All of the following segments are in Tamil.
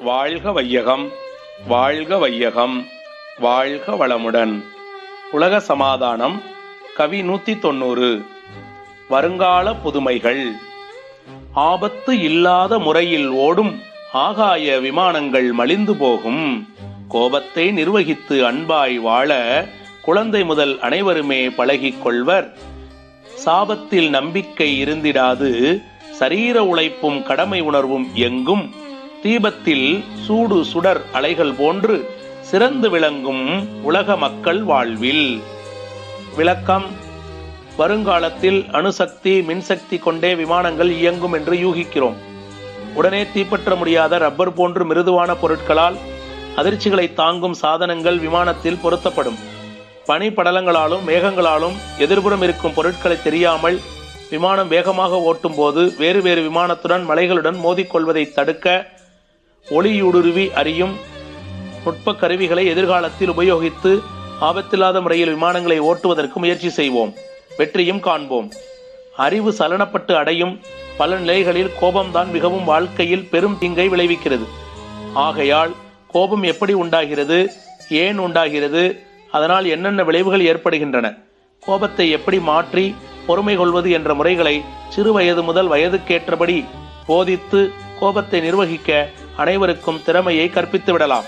வாழ்க வையகம் வாழ்க வையகம் வாழ்க வளமுடன். உலக சமாதானம் கவி நூத்தி தொண்ணூறு. வருங்கால புதுமைகள். ஆபத்து இல்லாத முறையில் ஓடும் ஆகாய விமானங்கள் மலிந்து போகும். கோபத்தை நிர்வகித்து அன்பாய் வாழ குழந்தை முதல் அனைவருமே பழகிக் கொள்வர். சாபத்தில் நம்பிக்கை இருந்திடாது. சரீர உழைப்பும் கடமை உணர்வும் எங்கும். தீபத்தில் சூடு சுடர் அலைகள் போன்று சிறந்து விளங்கும் உலக மக்கள் வாழ்வில். விளக்கம். வருங்காலத்தில் அணுசக்தி மின்சக்தி கொண்டே விமானங்கள் இயங்கும் என்று யூகிக்கிறோம். உடனே தீப்பற்ற முடியாத ரப்பர் போன்று மிருதுவான பொருட்களால் அதிர்ச்சிகளை தாங்கும் சாதனங்கள் விமானத்தில் பொருத்தப்படும். பனி படலங்களாலும் மேகங்களாலும் எதிர்புறம் இருக்கும் பொருட்களை தெரியாமல் விமானம் வேகமாக ஓட்டும் போது வேறு வேறு விமானத்துடன் மலைகளுடன் மோதிக்கொள்வதை தடுக்க ஒளியூடுருவி அறியும் நுட்ப கருவிகளை எதிர்காலத்தில் உபயோகித்து ஆபத்தில்லாத முறையில் விமானங்களை ஓட்டுவதற்கு முயற்சி செய்வோம். வெற்றியும் காண்போம். அறிவு சலனப்பட்டு அடையும் பல நிலைகளில் கோபம்தான் மிகவும் வாழ்க்கையில் பெரும் தீங்கை விளைவிக்கிறது. ஆகையால் கோபம் எப்படி உண்டாகிறது ஏன் உண்டாகிறது அதனால் என்னென்ன விளைவுகள் ஏற்படுகின்றன கோபத்தை எப்படி மாற்றி பொறுமை கொள்வது என்ற முறைகளை சிறு வயது முதல் வயதுக்கேற்றபடி போதித்து கோபத்தை நிர்வகிக்க அனைவருக்கும் திறமையை கற்பித்து விடலாம்.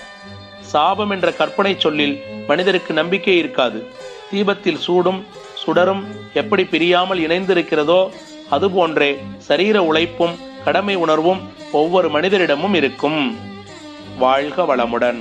சாபம் என்ற கற்பனை சொல்லில் மனிதருக்கு நம்பிக்கை இருக்காது. தீபத்தில் சூடும் சுடரும் எப்படி பிரியாமல் இணைந்திருக்கிறதோ அதுபோன்றே சரீர உழைப்பும் கடமை உணர்வும் ஒவ்வொரு மனிதரிடமும் இருக்கும். வாழ்க வளமுடன்.